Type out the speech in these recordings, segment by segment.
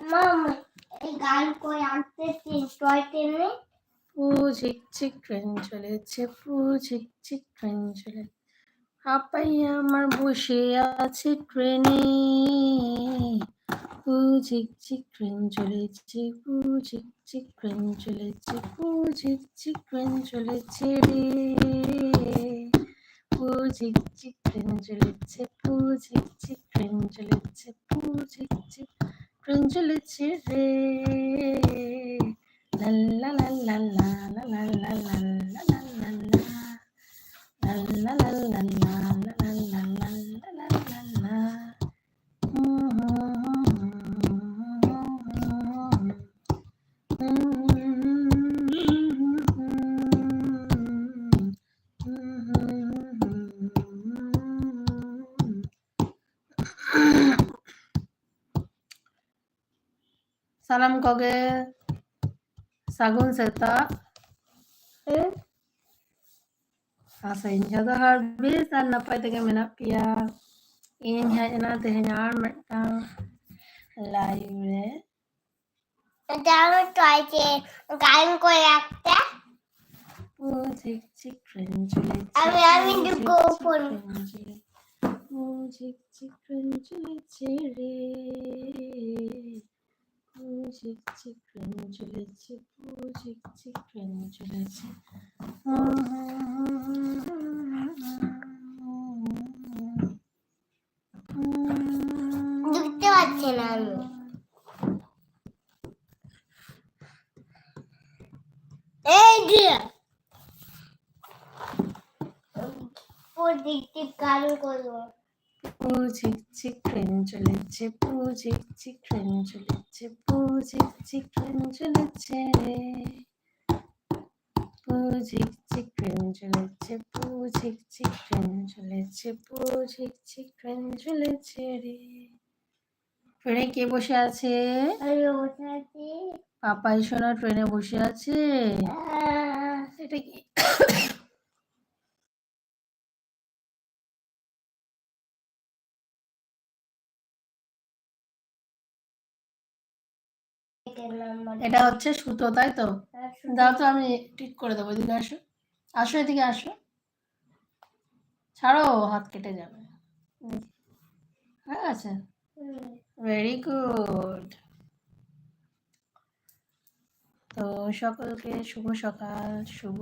মাম, এই গান কই আনতেছি টয় ট্রেনে পু ঝিকঝিক ট্রেন চলেছে পু ঝিকঝিক ট্রেন চলে। আপাই আমার বসে আছে ট্রেনে পু ঝিকঝিক ট্রেন চলেছে পু ঝিকঝিক ট্রেন চলেছে পু ঝিকঝিক ট্রেন চলেছে রে। পু ঝিকঝিক ট্রেন চলেছে পু ঝিকঝিক ট্রেন চলেছে পু ঝিকঝিক ট্রেন চলেছে রে লা লা লা লা লা লা লা লা লা লা লা লা লা La la la la la la Salam कगे सागुन सेता ए आसे इंजा द हार बी सान नपाई तगे मेना पिया इन हे एना ते हे यार मटा लाइव रे दाउन टॉय के गाइन को रखते ओ चिक चिक क्रिंज ले अबे I mean to go phone oh chick chick cringe ले चिरे ঝিকঝিক ট্রেন চলেছে পুরো ঝিকঝিক ট্রেন বুঝতে পারছি না আমি। এই যে কারণ করব। পুজিক চিক ট্রেন চলেছে পুজিক চিক ট্রেন চলেছে পুজিক ট্রেন চলেছে পুজিক চিক ট্রেন চলেছে পুজিক ট্রেন চলেছে পুজিক চিক ট্রেন চলেছে রে ট্রেনে কে বসে আছে। পাপাই সোনা ট্রেনে বসে আছে? এটা কি? এটা হচ্ছে সুতো তাই তো? দাও তো আমি ঠিক করে দেবো, এদিকে আসো। আসো এদিকে আসো। ছাড়ো, হাত কেটে যাবে। হ্যাঁ আছে। ভেরি গুড তো সকলকে শুভ সকাল, শুভ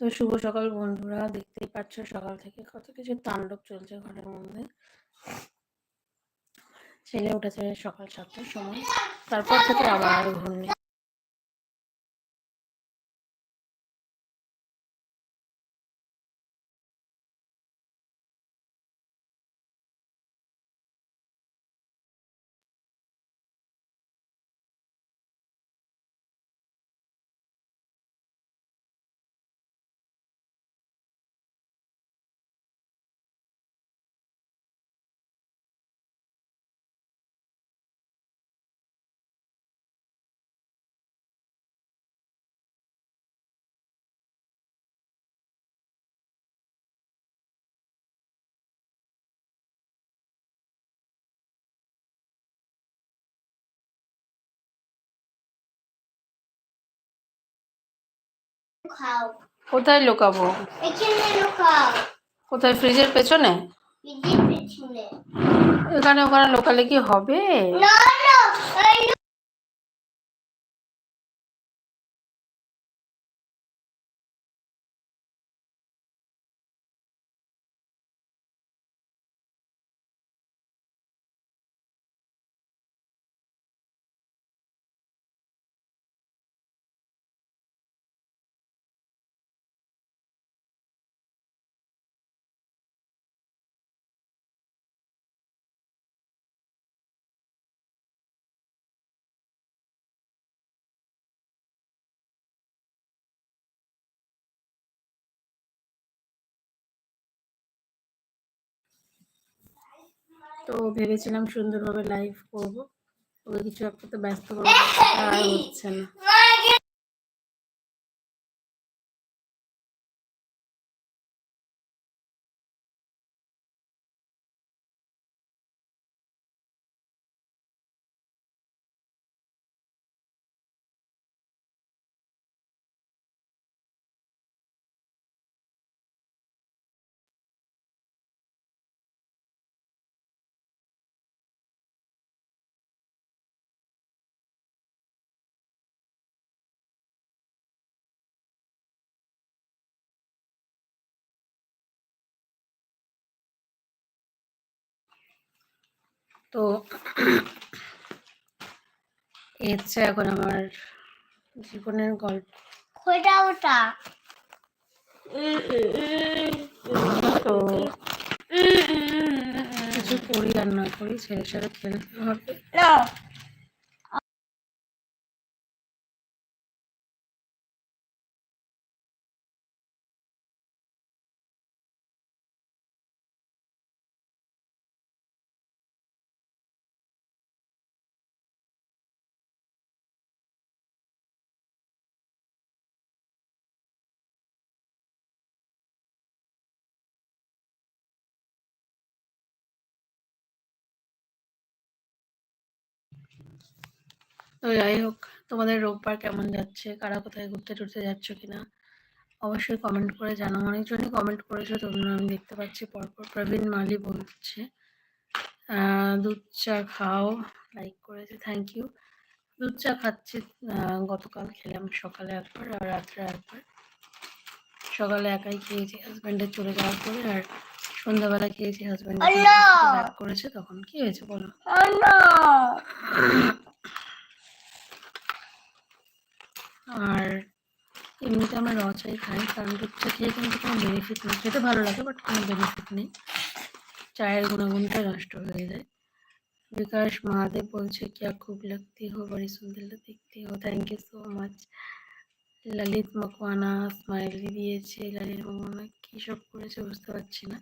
তো শুভ সকাল বন্ধুরা, দেখতেই পাচ্ছ সকাল থেকে কত কিছু তাণ্ডব চলছে ঘরের মধ্যে। ছেলে উঠেছে সকাল সাতটার সময়, তারপর থেকে আবার ঘুম নেই কোথায় লুকাবো? কোথায়? ফ্রিজের পেছনে? এখানে ওখানে লোকালে কি হবে? তো ভেবেছিলাম সুন্দরভাবে লাইভ করব। ওকে কিছু একটা তো ব্যস্ত আর হচ্ছে না। তো হচ্ছে এখন আমার জীবনের গল্প। খোটা ওটা। তো কিছু করি আর না করি ছেলের সাথে খেলতে হবে। তো যাই হোক তোমাদের রোববার কেমন যাচ্ছে? কারা কোথায় ঘুরতে টুরতে যাচ্ছ কিনা? অবশ্যই কমেন্ট করে জানাও। অনেকজনই কমেন্ট করেছ তোমরা আমি দেখতে পাচ্ছি। পরপর প্রবীণ মালি বলছে দুধ চা খাও লাইক করেছে থ্যাংক ইউ দুধ চা খাচ্ছি গতকাল খেলাম সকালে একবার আর রাত্রে একবার। সকালে একাই খেয়েছি হাজব্যান্ডের চলে যাওয়ার পরে আর সন্ধ্যাবেলা খেয়েছি হাজব্যান্ড! করেছে তখন। কি হয়েছে বলো না আর এমনিতে আমরা র চাই খাই কারণ দুধ চা খেয়ে কিন্তু কোনো বেনিফিট নেই খেতে ভালো লাগে বাট কোনো বেনিফিট নেই চায়ের গুণাগুণটা নষ্ট হয়ে যায় বিকাশ মহাদেব বলছে क्या खूब लगती हो बड़ी सुंदर दिखती हो thank you so much Lalit Makwana smiley দিয়েছে ললিত মকওয়ানা কী সব করেছে বুঝতে পারছি না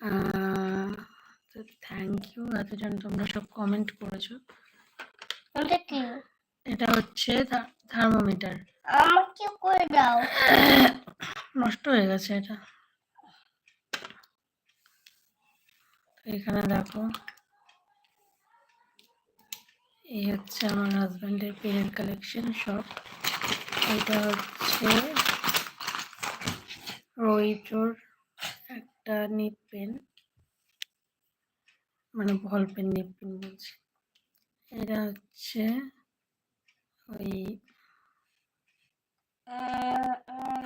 আহ, তো থ্যাংক ইউ এতজন তোমরা সব কমেন্ট করেছো ওটা কি এটা হচ্ছে থার্মোমিটার। আমাকে করে দাও। নষ্ট হয়ে গেছে এটা। এখানে দেখো। এই হচ্ছে আমার হাজব্যান্ডের পেনের কালেকশন সব এটা হচ্ছে রোহিটোর একটা নিপ পেন মানে বল পেন নিপ পেন বলছি। এটা হচ্ছে ওই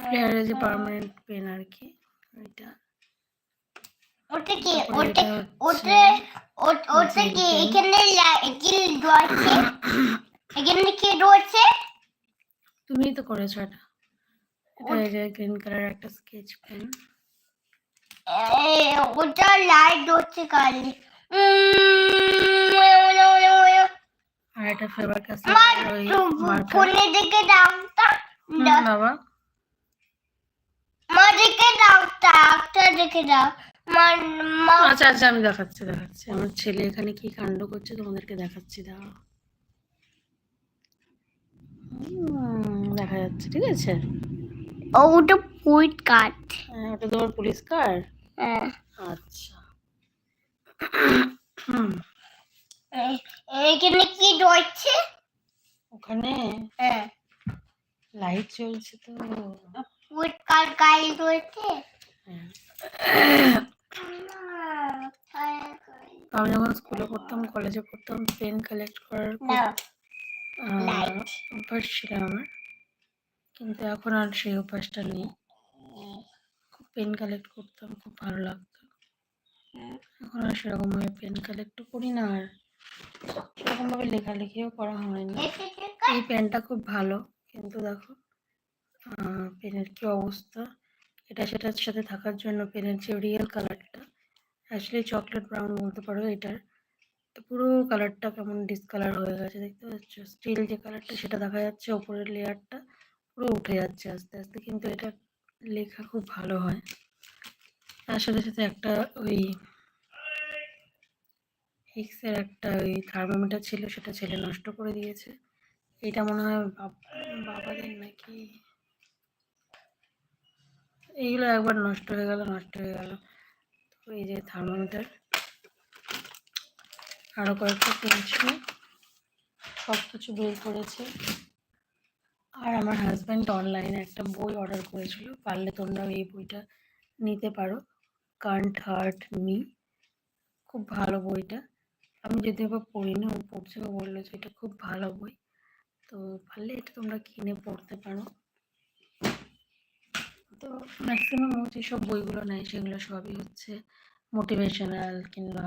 ফ্লেয়ারের যে পার্মানেন্ট পেন আর কি ওইটা। ওটা কি? ওটা ওটা ওট- কি. এখানে কি রয়েছে? এখানে কি রয়েছে? তুমিই তো করেছ এটা। এটা যে গ্রিন কালার একটা স্কেচ পেন এ, ওটা লাইট হচ্ছে কালি। আর এটা ফেভার দেখে দাও বাবা। মা দেখে দাও দেখে দাও। আচ্ছা আচ্ছা আমি দেখাচ্ছি দেখাচ্ছি। আমার ছেলে এখানে কি কাণ্ড করছে তোমাদেরকে দেখাচ্ছি হুম, দেখা যাচ্ছে ঠিক আছে? ও ওটা পুইট কাট হ্যাঁ, ওটা তোমার পুলিশ কার হ্যাঁ। আচ্ছা। হুম, এখানে কি রয়েছে? ওখানে? হ্যাঁ। লাইট চলছে তো। পুইট কাট গাড়ি রয়েছে? হ্যাঁ। হ্যাঁ, আমি যখন স্কুলে পড়তাম কলেজে পড়তাম পেন কালেক্ট করার. অভ্যাস ছিল আমার। কিন্তু এখন আর সেই অভ্যাসটা নেই। খুব পেন কালেক্ট করতাম খুব ভালো লাগতো। এখন আর সেরকম ভাবে পেন কালেক্টও করি না আর। সেরকম ভাবে লেখালেখিও করা হয় না এসেছে এই পেনটা খুব ভালো, কিন্তু দেখো পেনের কি অবস্থা? এটা সেটার সাথে থাকার জন্য পেনের যে রিয়েল কালারটা অ্যাকচুয়ালি চকলেট ব্রাউন বলতে পারো এটার পুরো কালারটা কেমন ডিসকালার হয়ে গেছে দেখতে পাচ্ছ? স্টিল যে কালারটা সেটা দেখা যাচ্ছে ওপরের লেয়ারটা পুরো উঠে যাচ্ছে আস্তে আস্তে, কিন্তু এটা লেখা খুব ভালো হয়। তার সাথে সাথে একটা ওই হিক্সের একটা ওই থার্মোমিটার ছিল, সেটা ছেলে নষ্ট করে দিয়েছে। এটা মনে হয় বাব- বাবাদের নাকি? এইগুলো একবার নষ্ট হয়ে গেল, নষ্ট হয়ে গেল। তো এই যে থার্মোমিটার আরও কয়েকটা কিনছি সব কিছু বের করেছে। আর আমার হাজব্যান্ড অনলাইনে একটা বই অর্ডার করেছিল। পারলে তোমরাও এই বইটা নিতে পারো। কান্ট হার্ট মি খুব ভালো বইটা। আমি যদিও বা পড়িনি ও পড়ছে ও বলল যে এটা খুব ভালো বই, তো পারলে এটা তোমরা কিনে পড়তে পারো। তো ম্যাক্সিমাম ও যেসব বইগুলো নেয় সেগুলো সবই হচ্ছে মোটিভেশনাল কিংবা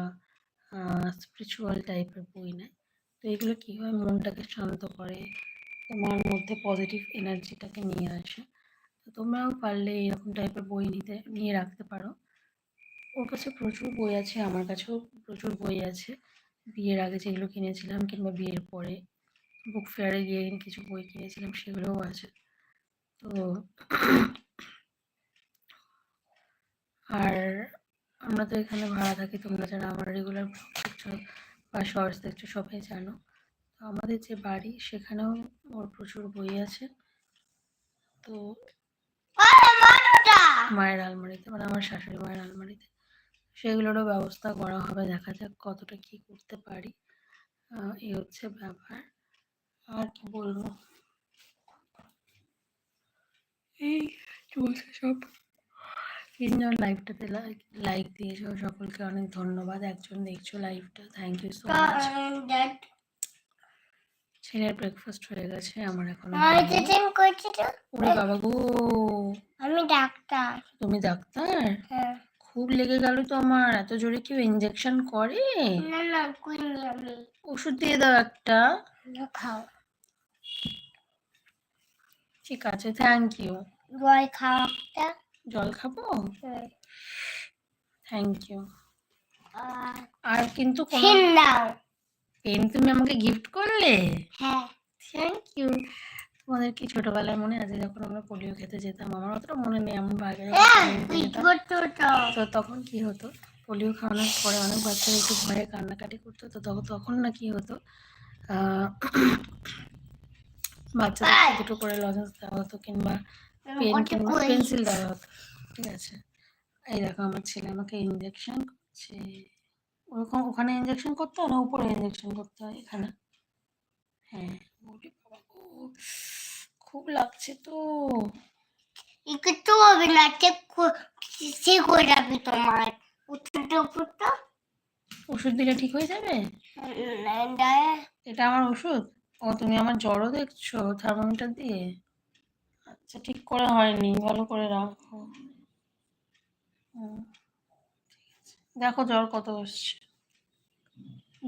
স্পিরিচুয়াল টাইপের বই নেয়। তো এগুলো কী হয় মনটাকে শান্ত করে, তোমার মধ্যে পজিটিভ এনার্জিটাকে নিয়ে আসে, তো তোমরাও পারলে এরকম টাইপের বই নিতে, নিয়ে রাখতে পারো। ওর কাছে প্রচুর বই আছে, আমার কাছেও প্রচুর বই আছে। বিয়ের আগে যেগুলো কিনেছিলাম কিংবা বিয়ের পরে বুক ফেয়ারে গিয়ে কিছু বই কিনেছিলাম সেগুলোও আছে। তো আর আমরা তো এখানে ভাড়া থাকি তোমরা যারা আমার রেগুলার ব্লগ দেখছ বা শর্টস দেখছ সবাই জানো। তো আমাদের যে বাড়ি সেখানেও ওর প্রচুর বই আছে। তো মায়ের আলমারিতে মানে আমার শাশুড়ি মায়ের আলমারিতে। সেগুলোরও ব্যবস্থা করা হবে। দেখা যাক কতটা কি করতে পারি। এই হচ্ছে ব্যাপার। আর কি বলব? এই চলছে সব। তিনজন লাইভটাতে লাইক দিয়েছ। সকলকে অনেক ধন্যবাদ। একজন দেখছ লাইভটা। থ্যাংক ইউ সো মাচ ছেলের ব্রেকফাস্ট হয়ে গেছে। আমার এখন ওরে বাবা গো। আমি ডাক্তার। তুমি ডাক্তার? হ্যাঁ। খুব লেগে গেল তো আমার। এত জোরে কেউ ইঞ্জেকশন করে? না না করিনি আমি। ওষুধ দিয়ে দাও একটা। খাও। ঠিক আছে থ্যাংক ইউ বয় খাও একটা। জল খাব। থ্যাংক ইউ আর আর কিন্তু দাও। পেন তুমি আমাকে গিফট করলে? হ্যাঁ। থ্যাংক ইউ তোমাদের কি ছোটবেলায় মনে আছে যখন আমরা পোলিও খেতে যেতাম? আমার অতটা মনে নেই এমন বাইরে হ্যাঁ তো তখন কি হতো? পোলিও খাওয়ানোর পরে অনেক বাচ্চারা একটু ভয়ে কান্নাকাটি করতো। তো তখন তখন না কি হতো? বাচ্চাদের দুটো করে লজেন্স দেওয়া হতো কিংবা পেন কিংবা পেন্সিল দেওয়া হতো। ঠিক আছে? এই দেখো আমার ছেলে আমাকে ইঞ্জেকশন করছে। ওরকম ওখানে ইঞ্জেকশন করতে হয় না উপরে ইঞ্জেকশন করতে হয় এখানে? হ্যাঁ খুব লাগছে তো। একটু হবে না চেক হয়ে যাবে তোমার। উঠতে উঠতে ওষুধ দিলে ঠিক হয়ে যাবে? এটা আমার ওষুধ? ও তুমি আমার জ্বরও দেখছ থার্মোমিটার দিয়ে? আচ্ছা ঠিক করে হয়নি ভালো করে রাখো। দেখো জ্বর কত এসছে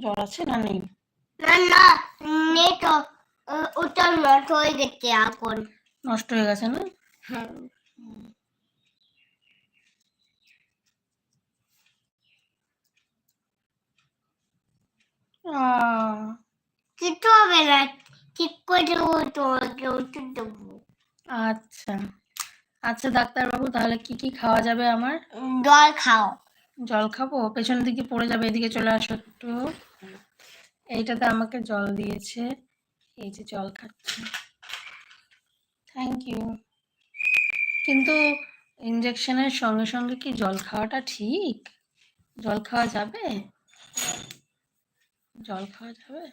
জ্বর আছে না নেই? না না নেট ওটা নট হয়ে গেছে এখন নষ্ট হয়ে গেছে না? হ্যাঁ। কিছু হবে না। ঠিক করে তোমাকে ওষুধ দেবো। আচ্ছা। আচ্ছা ডাক্তারবাবু তাহলে কি কি খাওয়া যাবে আমার? জল খাও। জল খাব? পেছনের দিকে পড়ে যাবে এদিকে চলে আসো একটু। এইটাতে আমাকে জল দিয়েছে। এই যে জল খাচ্ছে। থ্যাংক ইউ কিন্তু ইঞ্জেকশনের সঙ্গে সঙ্গে কি জল খাওয়াটা ঠিক? জল খাওয়া যাবে? জল খাওয়া যাবে?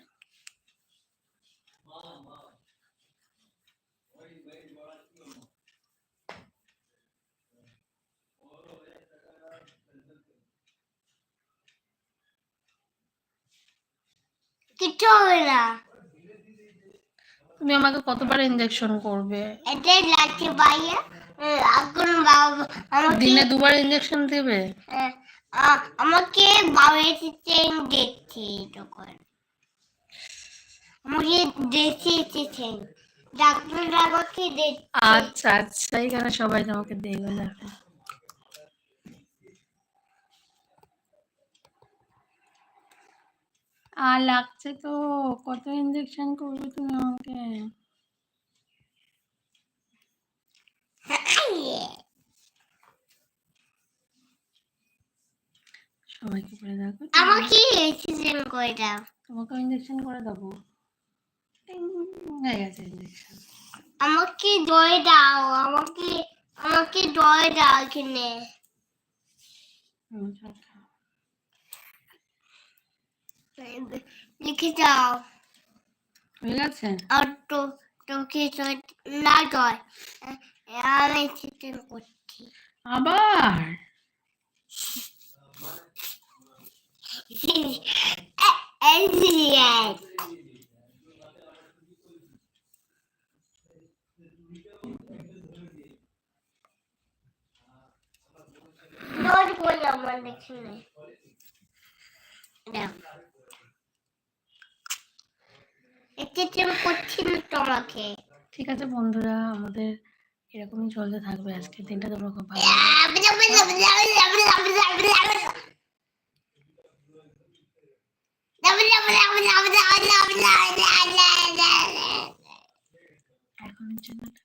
কিছু হবে না। তুমি আমাকে কতবার ইঞ্জেকশন করবে? এটাই লাগছে বাইরে এখন বাবা আমাকে দিনে দুবার ইঞ্জেকশন দেবে? আমাকে বাবা এসেছেন দেখছি তখন আমাকে দেখতে এসেছেন ডাক্তার আমাকে দেখছে। আচ্ছা আচ্ছা এখানে সবাই তোমাকে দেখবে আর লাগছে তো কত ইঞ্জেকশন করবে তুমি আমাকে? সবাইকে করে দেখো আমাকে এসেছেন করে দাও। তোমাকে ইঞ্জেকশন করে দেবো। হয়ে গেছে ইঞ্জেকশন আমাকে দয়ে দাও আমাকে আমাকে দয়ে দাও এখানে। লিখে দাও হয়ে গেছে? আর তো তোকে না জয় আমি চিকেন করছি। আবার? আমার করছি না তোমাকে ঠিক আছে বন্ধুরা আমাদের এরকমই চলতে থাকবে আজকে দিনটা তোমরা খুব ভালো এখন জন্য